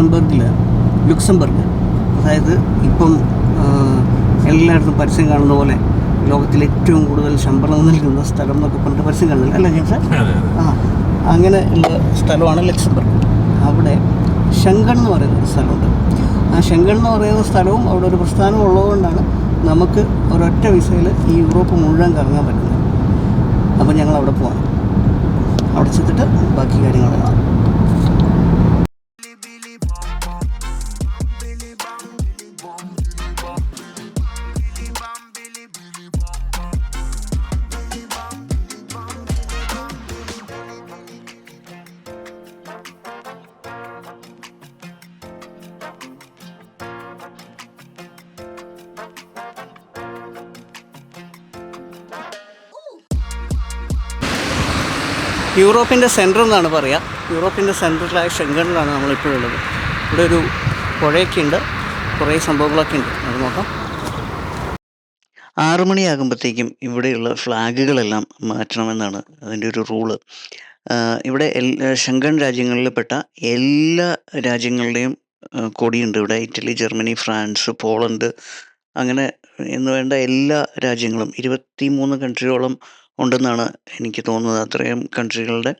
ലക്സംബർഗിൽ Luxembourg. അതായത് ഇപ്പം എല്ലായിടത്തും പരസ്യം കാണുന്ന പോലെ ലോകത്തിലെ ഏറ്റവും കൂടുതൽ ശമ്പളം നൽകുന്ന സ്ഥലം എന്നൊക്കെ പറഞ്ഞിട്ട് പരസ്യം കാണുന്നില്ല അല്ലേ ജെയിംസ്? ആ അങ്ങനെ ഉള്ള സ്ഥലമാണ് ലക്സംബർഗ്. അവിടെ ശങ്കൺ എന്ന് പറയുന്ന ഒരു സ്ഥലമുണ്ട്. ആ ശങ്കൺ എന്ന് പറയുന്ന സ്ഥലവും അവിടെ ഒരു പ്രസ്ഥാനം ഉള്ളതുകൊണ്ടാണ് നമുക്ക് ഒരൊറ്റ വിസയിൽ ഈ യൂറോപ്പ് മുഴുവൻ കറങ്ങാൻ പറ്റുന്നത്. അപ്പോൾ ഞങ്ങൾ അവിടെ പോകാം അവിടെ ചെന്നിട്ട് ബാക്കി കാര്യങ്ങൾ കാണാം. യൂറോപ്പിന്റെ സെന്റർ എന്നാണ് പറയുക. യൂറോപ്പിന്റെ സെന്ററിലായ ഷെങ്കണിലാണ് നമ്മളിപ്പോഴുള്ളത് ഇവിടെ ഒരു പുഴയൊക്കെ ഉണ്ട് കുറേ സംഭവങ്ങളൊക്കെ ഉണ്ട്. അത് നോക്കാം. ആറു മണിയാകുമ്പോഴത്തേക്കും ഇവിടെയുള്ള ഫ്ലാഗുകളെല്ലാം മാറ്റണമെന്നാണ് അതിന്റെ ഒരു റൂൾ. ഇവിടെ ഷെങ്കൺ രാജ്യങ്ങളിൽപ്പെട്ട എല്ലാ രാജ്യങ്ങളുടെയും കൊടിയുണ്ട്. ഇവിടെ ഇറ്റലി ജർമ്മനി ഫ്രാൻസ് പോളണ്ട് അങ്ങനെ എന്ന് വേണ്ട എല്ലാ രാജ്യങ്ങളും ഇരുപത്തി മൂന്ന് കൺട്രിയോളം ഉണ്ടെന്നാണ് എനിക്ക് തോന്നുന്നത്. അത്രയും കൺട്രികളുടെ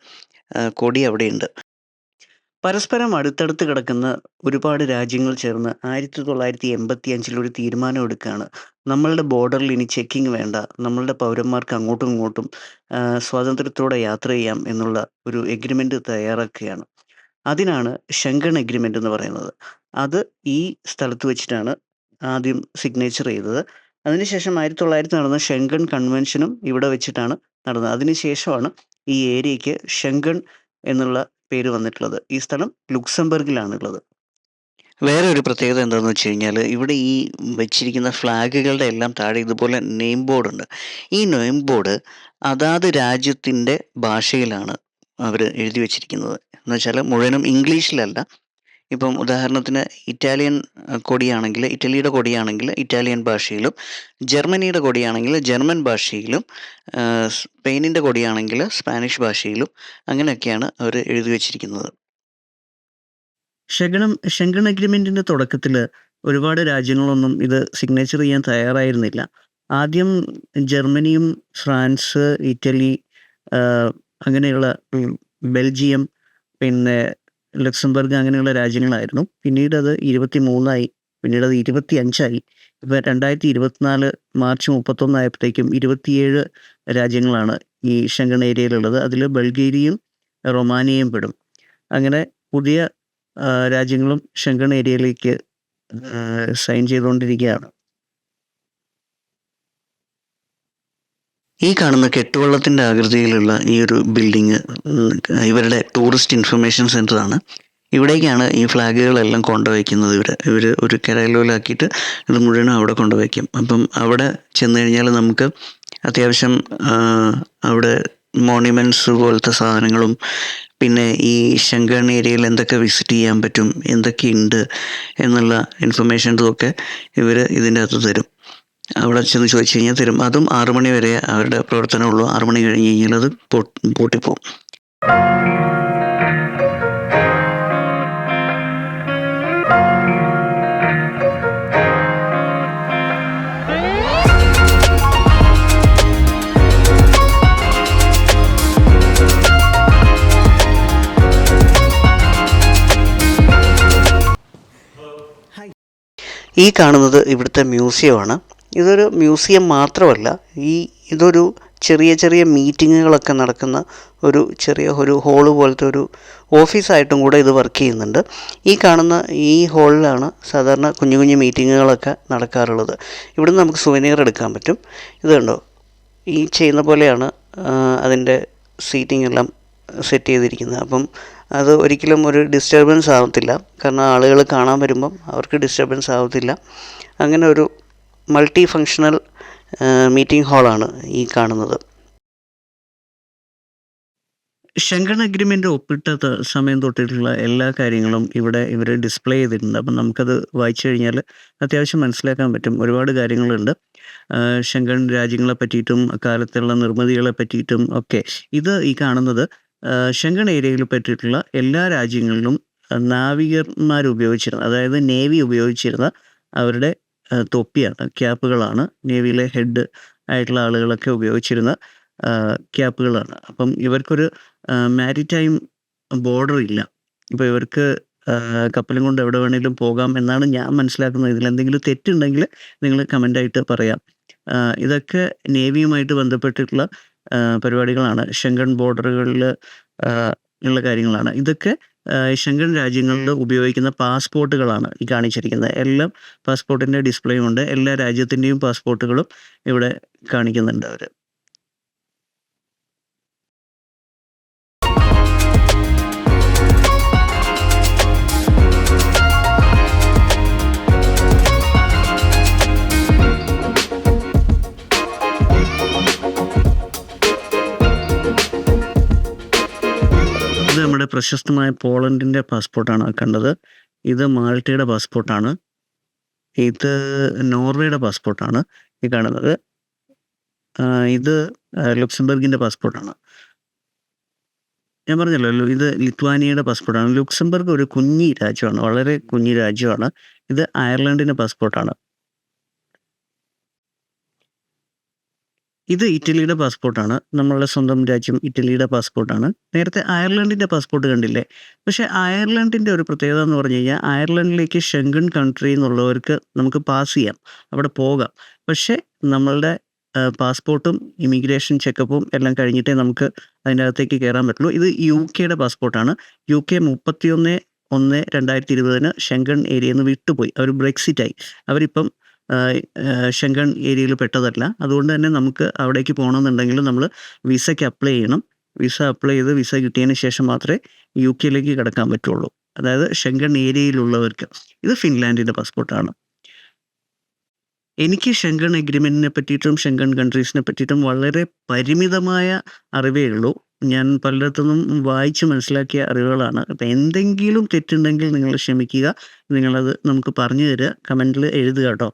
കൊടി അവിടെയുണ്ട്. പരസ്പരം അടുത്തടുത്ത് കിടക്കുന്ന ഒരുപാട് രാജ്യങ്ങൾ ചേർന്ന് ആയിരത്തി തൊള്ളായിരത്തി എൺപത്തി അഞ്ചിൽ ഒരു തീരുമാനം എടുക്കുകയാണ്. നമ്മളുടെ ബോർഡറിൽ ഇനി ചെക്കിംഗ് വേണ്ട. നമ്മളുടെ പൗരന്മാർക്ക് അങ്ങോട്ടും ഇങ്ങോട്ടും സ്വാതന്ത്ര്യത്തോടെ യാത്ര ചെയ്യാം എന്നുള്ള ഒരു എഗ്രിമെന്റ് തയ്യാറാക്കുകയാണ്. അതിനാണ് ഷെങ്കൺ എഗ്രിമെന്റ് എന്ന് പറയുന്നത്. അത് ഈ സ്ഥലത്ത് വെച്ചിട്ടാണ് ആദ്യം സിഗ്നേച്ചർ ചെയ്തത്. അതിനുശേഷം ആയിരത്തി തൊള്ളായിരത്തി നടന്ന ഷെങ്കൺ കൺവെൻഷനും ഇവിടെ വെച്ചിട്ടാണ് നടന്നത്. അതിനുശേഷമാണ് ഈ ഏരിയയ്ക്ക് ഷെങ്കൺ എന്നുള്ള പേര് വന്നിട്ടുള്ളത്. ഈ സ്ഥലം ലുക്സംബർഗിലാണുള്ളത്. വേറെ ഒരു പ്രത്യേകത എന്താണെന്ന് വെച്ച് കഴിഞ്ഞാൽ ഇവിടെ ഈ വെച്ചിരിക്കുന്ന ഫ്ലാഗുകളുടെ എല്ലാം താഴെ ഇതുപോലെ നെയിം ബോർഡുണ്ട് ഈ നെയിം ബോർഡ് അതാത് രാജ്യത്തിന്റെ ഭാഷയിലാണ് അവർ എഴുതി വെച്ചിരിക്കുന്നത്. എന്ന് വെച്ചാൽ മുഴുവനും ഇംഗ്ലീഷിലല്ല ഇപ്പം ഉദാഹരണത്തിന് ഇറ്റാലിയൻ കൊടിയാണെങ്കിൽ ഇറ്റലിയുടെ കൊടിയാണെങ്കിൽ ഇറ്റാലിയൻ ഭാഷയിലും ജർമ്മനിയുടെ കൊടിയാണെങ്കിൽ ജർമ്മൻ ഭാഷയിലും സ്പെയിനിന്റെ കൊടിയാണെങ്കിൽ സ്പാനിഷ് ഭാഷയിലും അങ്ങനെയൊക്കെയാണ് അവർ എഴുതി വച്ചിരിക്കുന്നത്. ഷെഗണം ഷെങ്കൺ അഗ്രിമെന്റിന്റെ തുടക്കത്തിൽ ഒരുപാട് രാജ്യങ്ങളൊന്നും ഇത് സിഗ്നേച്ചർ ചെയ്യാൻ തയ്യാറായിരുന്നില്ല. ആദ്യം ജർമ്മനിയും ഫ്രാൻസ് ഇറ്റലി അങ്ങനെയുള്ള ബെൽജിയം പിന്നെ ലക്സംബർഗ് അങ്ങനെയുള്ള രാജ്യങ്ങളായിരുന്നു. പിന്നീട് അത് ഇരുപത്തി മൂന്നായി പിന്നീട് അത് ഇരുപത്തി അഞ്ചായി ഇപ്പം രണ്ടായിരത്തി ഇരുപത്തിനാല് മാർച്ച് മുപ്പത്തൊന്നായപ്പോഴത്തേക്കും ഇരുപത്തിയേഴ് രാജ്യങ്ങളാണ് ഈ ഷെങ്കൺ ഏരിയയിലുള്ളത്. അതിൽ ബൾഗേരിയയും റൊമാനിയയും പെടും. അങ്ങനെ പുതിയ രാജ്യങ്ങളും ഷെങ്കൺ ഏരിയയിലേക്ക് സൈൻ ചെയ്തുകൊണ്ടിരിക്കുകയാണ്. ഈ കാണുന്ന കെട്ടുവള്ളത്തിന്റെ ആകൃതിയിലുള്ള ഈ ഒരു ബിൽഡിങ് ഇവരുടെ ടൂറിസ്റ്റ് ഇൻഫർമേഷൻ സെന്റർ ഇവിടേക്കാണ് ഈ ഫ്ലാഗുകളെല്ലാം കൊണ്ടുവയ്ക്കുന്നത് ഇവർ ഇവർ ഒരു കരയിലോലാക്കിയിട്ട് ഇത് മുഴുവനും അവിടെ കൊണ്ടുവയ്ക്കും. അപ്പം അവിടെ ചെന്ന് കഴിഞ്ഞാൽ നമുക്ക് അത്യാവശ്യം അവിടെ മോണ്യുമെന്റ്സ് പോലത്തെ സാധനങ്ങളും പിന്നെ ഈ ശങ്കൺ ഏരിയയിൽ എന്തൊക്കെ വിസിറ്റ് ചെയ്യാൻ പറ്റും എന്തൊക്കെയുണ്ട് എന്നുള്ള ഇൻഫർമേഷൻസും ഒക്കെ ഇവർ ഇതിന്റെ അകത്ത് തരും. അവിടെ ചെന്ന് ചോദിച്ചു കഴിഞ്ഞാൽ തരും. അതും ആറു മണി വരെ അവരുടെ പ്രവർത്തനമുള്ളൂ ആറു മണി കഴിഞ്ഞ് കഴിഞ്ഞാൽ അത് പൂട്ടിപ്പോകും ഈ കാണുന്നത് ഇവിടുത്തെ മ്യൂസിയമാണ്. ഇതൊരു മ്യൂസിയം മാത്രമല്ല ഈ ഇതൊരു ചെറിയ ചെറിയ മീറ്റിങ്ങുകളൊക്കെ നടക്കുന്ന ഒരു ചെറിയ ഒരു ഹോൾ പോലത്തെ ഒരു ഓഫീസായിട്ടും കൂടെ ഇത് വർക്ക് ചെയ്യുന്നുണ്ട്. ഈ കാണുന്ന ഈ ഹോളിലാണ് സാധാരണ കുഞ്ഞു കുഞ്ഞു മീറ്റിങ്ങുകളൊക്കെ നടക്കാറുള്ളത്. ഇവിടെ നമുക്ക് സുവനീർ എടുക്കാൻ പറ്റും. ഇത് കണ്ടോ? ഈ ചെയ്യുന്ന പോലെയാണ് അതിന്റെ സീറ്റിംഗ് എല്ലാം സെറ്റ് ചെയ്തിരിക്കുന്നത്. അപ്പം അത് ഒരിക്കലും ഒരു ഡിസ്റ്റർബൻസ് ആവത്തില്ല. കാരണം ആളുകൾ കാണാൻ വരുമ്പം അവർക്ക് ഡിസ്റ്റർബൻസ് ആവത്തില്ല. അങ്ങനെ ഒരു മൾട്ടി ഫങ്ഷണൽ മീറ്റിംഗ് ഹാളാണ് ഈ കാണുന്നത്. ശങ്കൺ അഗ്രിമെന്റ് ഒപ്പിട്ട സമയം തൊട്ടിട്ടുള്ള എല്ലാ കാര്യങ്ങളും ഇവിടെ ഇവർ ഡിസ്പ്ലേ ചെയ്തിട്ടുണ്ട്. അപ്പം നമുക്കത് വായിച്ചു കഴിഞ്ഞാൽ അത്യാവശ്യം മനസ്സിലാക്കാൻ പറ്റും. ഒരുപാട് കാര്യങ്ങളുണ്ട്. ശങ്കൺ രാജ്യങ്ങളെ പറ്റിയിട്ടും അക്കാലത്തുള്ള നിർമ്മിതികളെ പറ്റിയിട്ടും ഒക്കെ. ഇത് ഈ കാണുന്നത് ശങ്കൺ ഏരിയയിൽ പറ്റിയിട്ടുള്ള എല്ലാ രാജ്യങ്ങളിലും നാവികന്മാർ ഉപയോഗിച്ചിരുന്ന അതായത് നേവി ഉപയോഗിച്ചിരുന്ന അവരുടെ തൊപ്പിയാണ് ക്യാപ്പുകളാണ്. നേവിയിലെ ഹെഡ് ആയിട്ടുള്ള ആളുകളൊക്കെ ഉപയോഗിച്ചിരുന്ന ക്യാപ്പുകളാണ്. അപ്പം ഇവർക്കൊരു മാരിടൈം ബോർഡർ ഇല്ല ഇപ്പോൾ ഇവർക്ക് കപ്പലും കൊണ്ട് എവിടെ വേണമെങ്കിലും പോകാം എന്നാണ് ഞാൻ മനസ്സിലാക്കുന്നത്. ഇതിൽ എന്തെങ്കിലും തെറ്റുണ്ടെങ്കിൽ നിങ്ങൾ കമന്റായിട്ട് പറയാം. ഇതൊക്കെ നേവിയുമായിട്ട് ബന്ധപ്പെട്ടിട്ടുള്ള പരിപാടികളാണ്. ഷെങ്കൺ ബോർഡറുകളിൽ ഉള്ള കാര്യങ്ങളാണ്. ഇതൊക്കെ ആഹ് ഷെങ്കൺ രാജ്യങ്ങളിൽ ഉപയോഗിക്കുന്ന പാസ്പോർട്ടുകളാണ് ഈ കാണിച്ചിരിക്കുന്നത്. എല്ലാം പാസ്പോർട്ടിന്റെ ഡിസ്പ്ലേയും ഉണ്ട്. എല്ലാ രാജ്യത്തിന്റെയും പാസ്പോർട്ടുകളും ഇവിടെ കാണിക്കുന്നുണ്ട് അവർ പ്രശസ്തമായ പോളണ്ടിന്റെ പാസ്പോർട്ടാണ് കണ്ടത്. ഇത് മാൾട്ടയുടെ പാസ്പോർട്ടാണ്. ഇത് നോർവേയുടെ പാസ്പോർട്ടാണ് ഈ കാണുന്നത്. ഇത് ലുക്സംബർഗിന്റെ പാസ്പോർട്ടാണ്. ഞാൻ പറഞ്ഞല്ലോ ഇത് ലിത്വാനിയയുടെ പാസ്പോർട്ടാണ്. ലുക്സംബർഗ് ഒരു കുഞ്ഞി രാജ്യമാണ് വളരെ കുഞ്ഞി രാജ്യമാണ്. ഇത് അയർലൻഡിന്റെ പാസ്പോർട്ടാണ്. ഇത് ഇറ്റലിയുടെ പാസ്പോർട്ടാണ്. നമ്മളുടെ സ്വന്തം രാജ്യം ഇറ്റലിയുടെ പാസ്പോർട്ടാണ്. നേരത്തെ അയർലൻഡിന്റെ പാസ്പോർട്ട് കണ്ടില്ലേ? പക്ഷേ അയർലൻഡിന്റെ ഒരു പ്രത്യേകത എന്ന് പറഞ്ഞു കഴിഞ്ഞാൽ അയർലൻഡിലേക്ക് ഷെങ്കൺ കൺട്രി എന്നുള്ളവർക്ക് നമുക്ക് പാസ് ചെയ്യാം. അവിടെ പോകാം. പക്ഷേ നമ്മളുടെ പാസ്പോർട്ടും ഇമിഗ്രേഷൻ ചെക്കപ്പും എല്ലാം കഴിഞ്ഞിട്ടേ നമുക്ക് അതിന്റെ അകത്തേക്ക് കയറാൻ പറ്റുള്ളൂ. ഇത് യു കെയുടെ പാസ്പോർട്ടാണ്. യു കെ മുപ്പത്തിയൊന്ന് ഒന്ന് രണ്ടായിരത്തി ഇരുപതിന് ഷെങ്കൺ ഏരിയയിൽ നിന്ന് വിട്ടുപോയി. അവർ ബ്രെക്സിറ്റായി. അവരിപ്പം ഷെങ്കൺ ഏരിയയിൽ പെട്ടതല്ല. അതുകൊണ്ട് തന്നെ നമുക്ക് അവിടേക്ക് പോകണമെന്നുണ്ടെങ്കിൽ നമ്മൾ വിസയ്ക്ക് അപ്ലൈ ചെയ്യണം. വിസ അപ്ലൈ ചെയ്ത് വിസ കിട്ടിയതിന് ശേഷം മാത്രമേ യു കെയിലേക്ക് കിടക്കാൻ പറ്റുള്ളൂ. അതായത് ഷെങ്കൺ ഏരിയയിലുള്ളവർക്ക്. ഇത് ഫിൻലാൻഡിന്റെ പാസ്പോർട്ടാണ് എനിക്ക് ഷെങ്കൺ എഗ്രിമെന്റിനെ പറ്റിയിട്ടും ഷെങ്കൺ കൺട്രീസിനെ പറ്റിയിട്ടും വളരെ പരിമിതമായ അറിവേ ഉള്ളൂ. ഞാൻ പലയിടത്തുനിന്നും വായിച്ച് മനസ്സിലാക്കിയ അറിവുകളാണ്. അപ്പം എന്തെങ്കിലും തെറ്റുണ്ടെങ്കിൽ നിങ്ങൾ ക്ഷമിക്കുക. നിങ്ങളത് നമുക്ക് പറഞ്ഞു തരിക. കമന്റിൽ എഴുതുക കേട്ടോ.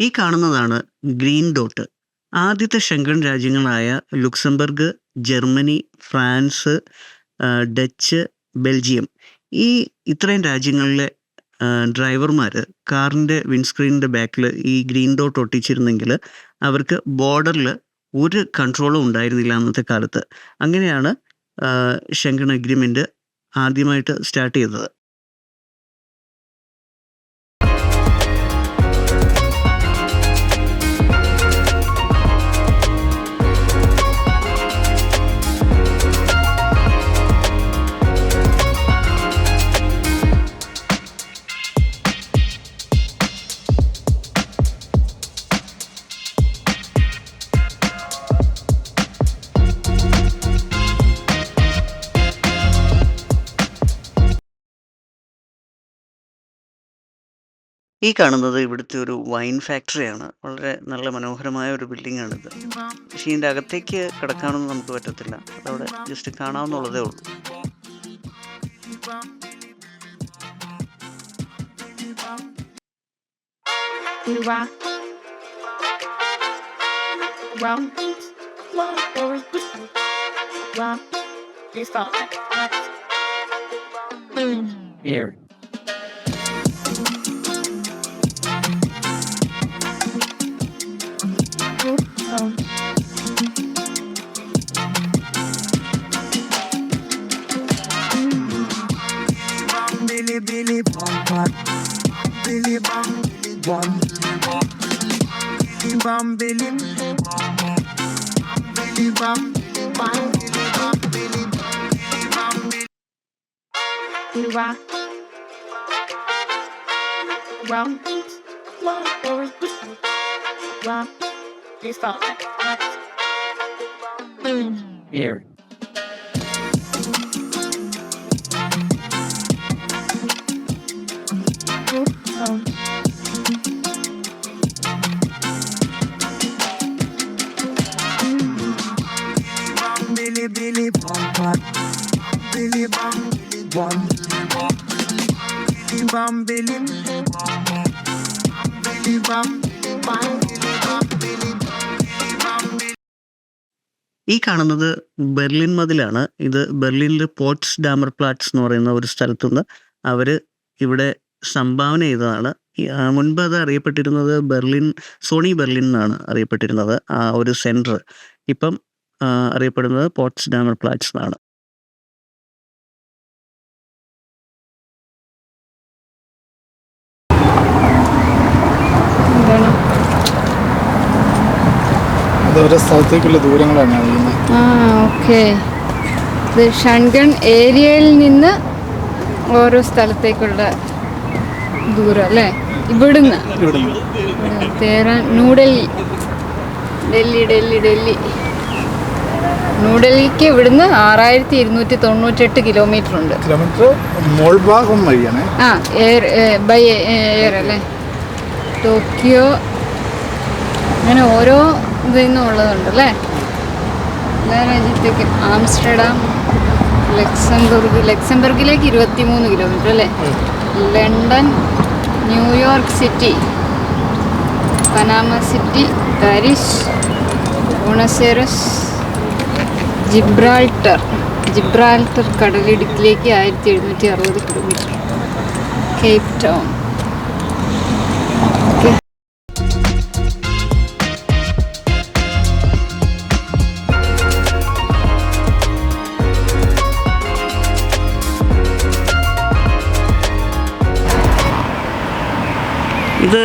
ഈ കാണുന്നതാണ് ഗ്രീൻ ഡോട്ട്. ആദ്യത്തെ Schengen രാജ്യങ്ങളായ Luxembourg Germany France Dutch Belgium. ഈ ഇത്രയും രാജ്യങ്ങളിലെ ഡ്രൈവർമാർ കാറിന്റെ വിൻസ്ക്രീനിന്റെ ബാക്കിൽ ഈ ഗ്രീൻ ഡോട്ട് ഒട്ടിച്ചിരുന്നെങ്കിൽ അവർക്ക് ബോർഡറിൽ ഒരു കൺട്രോളും ഉണ്ടായിരുന്നില്ല അന്നത്തെ കാലത്ത്. അങ്ങനെയാണ് ഷെങ്കൺ അഗ്രിമെന്റ് ആദ്യമായിട്ട് സ്റ്റാർട്ട് ചെയ്തത്. ഈ കാണുന്നത് ഇവിടുത്തെ ഒരു വൈൻ ഫാക്ടറിയാണ് വളരെ നല്ല മനോഹരമായ ഒരു ബിൽഡിംഗ് ആണിത്. പക്ഷേ ഇതിന്റെ അകത്തേക്ക് കിടക്കാനൊന്നും നമുക്ക് പറ്റത്തില്ല. അതവിടെ ജസ്റ്റ് കാണാവുന്നുള്ളതേ ഉള്ളൂ. We bakalım. Bili bili bom bom. Bili bom bili bom. Bili bom bili Bili bom bili bom. Bili bom bili bom. Bili bom bili bom. Round, round, round, round. Please follow me. Here. Billy Billy Bum Bum Billy Bum Billy Bum Billy Bum Billy Bum Billy Bum Billy Bum ഈ കാണുന്നത് Berlin മതിലാണ്. ഇത് ബെർലിനിൽ pots Dahmer പ്ലാറ്റ്സ് എന്ന് പറയുന്ന ഒരു സ്ഥലത്തുനിന്ന് അവർ ഇവിടെ സംഭാവന ചെയ്തതാണ്. മുൻപ് അത് അറിയപ്പെട്ടിരുന്നത് ബെർലിൻ സോണി ബെർലിൻ എന്നാണ് അറിയപ്പെട്ടിരുന്നത് ആ ഒരു സെന്റർ ഇപ്പം അറിയപ്പെടുന്നത് പോട്സ് ഡാമർ പ്ലാറ്റ്സ് എന്നാണ്. അത് ഓരോ സ്ഥലത്തേക്കുള്ള ദൂരങ്ങളാണ് അറിയുന്നത് ആ ഓക്കെ. ഇത് ഷൺഗൺ ഏരിയയിൽ നിന്ന് ഓരോ സ്ഥലത്തേക്കുള്ള ദൂരം അല്ലേ? ഇവിടുന്ന്. ഇവിടെ ഇവിടെ തേരാൻ ന്യൂഡൽഹി. ഡൽഹി ഡൽഹി ഡൽഹി. ന്യൂഡൽഹിക്ക് ഇവിടുന്ന് ആറായിരത്തി ഇരുന്നൂറ്റി തൊണ്ണൂറ്റെട്ട് കിലോമീറ്റർ ഉണ്ട് കിലോമീറ്റർ മോൾഭാഗം വഴിയാണ്. ആ എയർ ബൈ എയർ അല്ലേ? ടോക്കിയോ. അങ്ങനെ ഓരോ ഇതിൽ നിന്നും ഉള്ളതുണ്ട് അല്ലേ? എല്ലാ രാജ്യത്തേക്കും ആംസ്റ്റർഡാം ലക്സംബർഗ് ലക്സംബർഗിലേക്ക് ഇരുപത്തി മൂന്ന് കിലോമീറ്റർ അല്ലേ London New York city Panama city Paris Buenos Aires Gibraltar. Gibraltar കടലിടുക്കിലേക്ക് ആയിരത്തി എഴുന്നൂറ്റി അറുപത് കിലോമീറ്റർ കേപ്പ് ടൗൺ.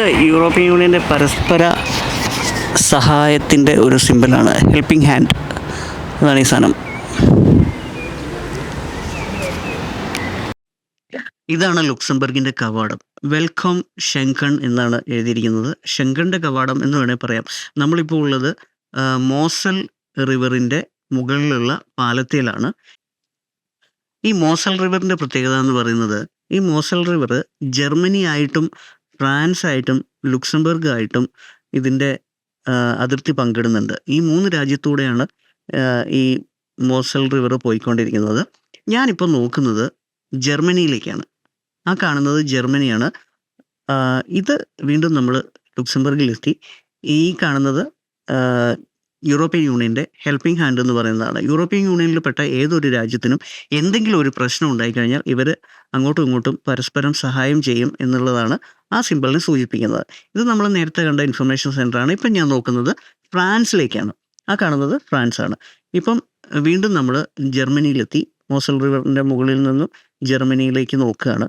യൂറോപ്യൻ യൂണിയന്റെ പരസ്പര സഹായത്തിന്റെ ഒരു സിമ്പിളാണ്. ഹെൽപ്പിംഗ് ഹാൻഡ് അതാണ് ഈ സാധനം. ഇതാണ് ലുക്സംബർഗിന്റെ കവാടം. വെൽക്കം ഷെങ്കൺ എന്നാണ് എഴുതിയിരിക്കുന്നത്. ഷെങ്കണിന്റെ കവാടം എന്ന് വേണേൽ പറയാം. നമ്മളിപ്പോൾ ഉള്ളത് മോസൽ റിവറിന്റെ മുകളിലുള്ള പാലത്തിലാണ്. ഈ മോസൽ റിവറിന്റെ പ്രത്യേകത എന്ന് പറയുന്നത് ഈ മോസൽ റിവർ ജർമ്മനി ആയിട്ടും ഫ്രാൻസ് ആയിട്ടും ലുക്സംബർഗ് ആയിട്ടും ഇതിന്റെ അതിർത്തി പങ്കിടുന്നുണ്ട്. ഈ മൂന്ന് രാജ്യത്തൂടെയാണ് ഈ മോസൽ റിവർ പോയിക്കൊണ്ടിരിക്കുന്നത്. ഞാനിപ്പോൾ നോക്കുന്നത് ജർമ്മനിയിലേക്കാണ്. ആ കാണുന്നത് ജർമ്മനിയാണ്. ഇത് വീണ്ടും നമ്മൾ ലുക്സംബർഗിലെത്തി. ഈ കാണുന്നത് യൂറോപ്യൻ യൂണിയന്റെ ഹെൽപ്പിംഗ് ഹാൻഡ് എന്ന് പറയുന്നതാണ്. യൂറോപ്യൻ യൂണിയനിൽപ്പെട്ട ഏതൊരു രാജ്യത്തിനും എന്തെങ്കിലും ഒരു പ്രശ്നം ഉണ്ടായിക്കഴിഞ്ഞാൽ ഇവർ അങ്ങോട്ടും ഇങ്ങോട്ടും പരസ്പരം സഹായം ചെയ്യും എന്നുള്ളതാണ് ആ സിമ്പിളിനെ സൂചിപ്പിക്കുന്നത്. ഇത് നമ്മൾ നേരത്തെ കണ്ട ഇൻഫർമേഷൻ സെന്ററാണ് ഇപ്പം ഞാൻ നോക്കുന്നത് ഫ്രാൻസിലേക്കാണ്. ആ കാണുന്നത് ഫ്രാൻസാണ്. ഇപ്പം വീണ്ടും നമ്മൾ ജർമ്മനിയിലെത്തി. മോസൽ റിവറിന്റെ മുകളിൽ നിന്നും ജർമ്മനിയിലേക്ക് നോക്കുകയാണ്.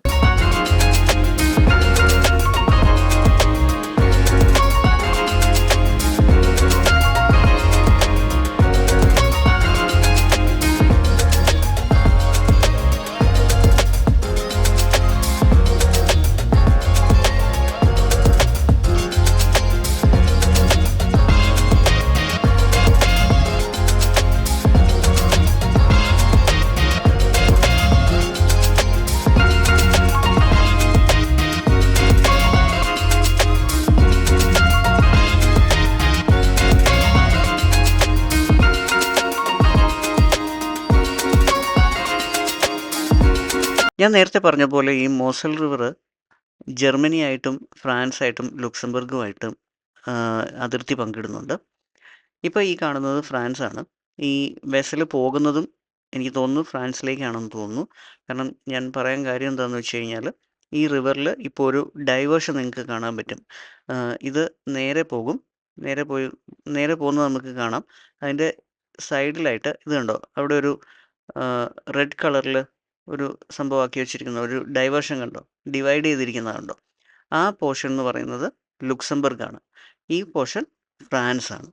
ഞാൻ നേരത്തെ പറഞ്ഞ പോലെ ഈ മോസൽ റിവർ ജർമ്മനിയായിട്ടും ഫ്രാൻസായിട്ടും ലുക്സംബർഗുമായിട്ടും അതിർത്തി പങ്കിടുന്നുണ്ട്. ഇപ്പോൾ ഈ കാണുന്നത് ഫ്രാൻസാണ്. ഈ വെസൽ പോകുന്നതും എനിക്ക് തോന്നുന്നു ഫ്രാൻസിലേക്കാണെന്ന് തോന്നുന്നു. കാരണം ഞാൻ പറയാൻ കാര്യം എന്താണെന്ന് വെച്ച് കഴിഞ്ഞാൽ ഈ റിവറിൽ ഇപ്പോൾ ഒരു ഡൈവേർഷൻ നിങ്ങൾക്ക് കാണാൻ പറ്റും. ഇത് നേരെ പോകും. നേരെ പോയി നേരെ പോകുന്നത് നമുക്ക് കാണാം. അതിന്റെ സൈഡിലായിട്ട് ഇത് കണ്ടോ? അവിടെ ഒരു റെഡ് കളറിൽ ഒരു സംഭവമാക്കി വെച്ചിരിക്കുന്ന ഒരു ഡൈവേർഷൻ കണ്ടോ? ഡിവൈഡ് ചെയ്തിരിക്കുന്നത് കണ്ടോ ആ പോർഷൻ എന്ന് പറയുന്നത് ലുക്സംബർഗ് ആണ് ഈ പോർഷൻ ഫ്രാൻസ് ആണ്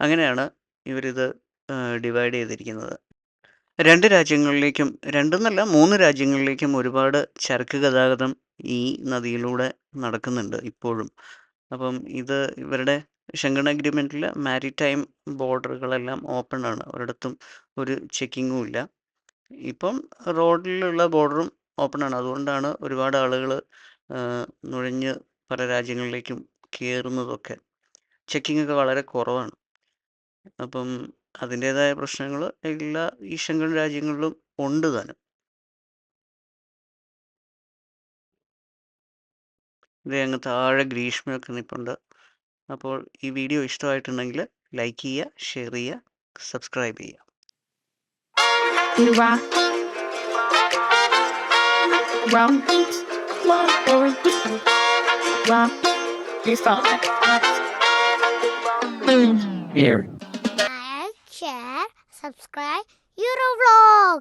അങ്ങനെയാണ് ഇവരിത് ഡിവൈഡ് ചെയ്തിരിക്കുന്നത്. രണ്ട് രാജ്യങ്ങളിലേക്കും രണ്ടെന്നല്ല മൂന്ന് രാജ്യങ്ങളിലേക്കും ഒരുപാട് ചരക്ക് ഗതാഗതം ഈ നദിയിലൂടെ നടക്കുന്നുണ്ട് ഇപ്പോഴും. അപ്പം ഇത് ഇവരുടെ ഷെങ്കൺ അഗ്രിമെന്റിൽ മാരിടൈം ബോർഡറുകളെല്ലാം ഓപ്പൺ ആണ്. ഒരിടത്തും ഒരു ചെക്കിങ്ങും ഇല്ല. ഇപ്പം റോഡിലുള്ള ബോർഡറും ഓപ്പൺ ആണ് അതുകൊണ്ടാണ് ഒരുപാട് ആളുകൾ നുഴഞ്ഞ് പല രാജ്യങ്ങളിലേക്കും കയറുന്നതൊക്കെ ചെക്കിംഗ് ഒക്കെ വളരെ കുറവാണ്. അപ്പം അതിന്റേതായ പ്രശ്നങ്ങൾ എല്ലാ ഈ ശങ്കൻ രാജ്യങ്ങളിലും ഉണ്ട് താനും. ഇതേ അങ്ങ് താഴെ ഗ്രീഷ്മയൊക്കെ നിൽപ്പുണ്ട് അപ്പോൾ ഈ വീഡിയോ ഇഷ്ടമായിട്ടുണ്ടെങ്കിൽ ലൈക്ക് ചെയ്യുക ഷെയർ ചെയ്യുക സബ്സ്ക്രൈബ് ചെയ്യുക. Rock. Rock. Rock. You fine. Here. like, share, subscribe, Eurovlog.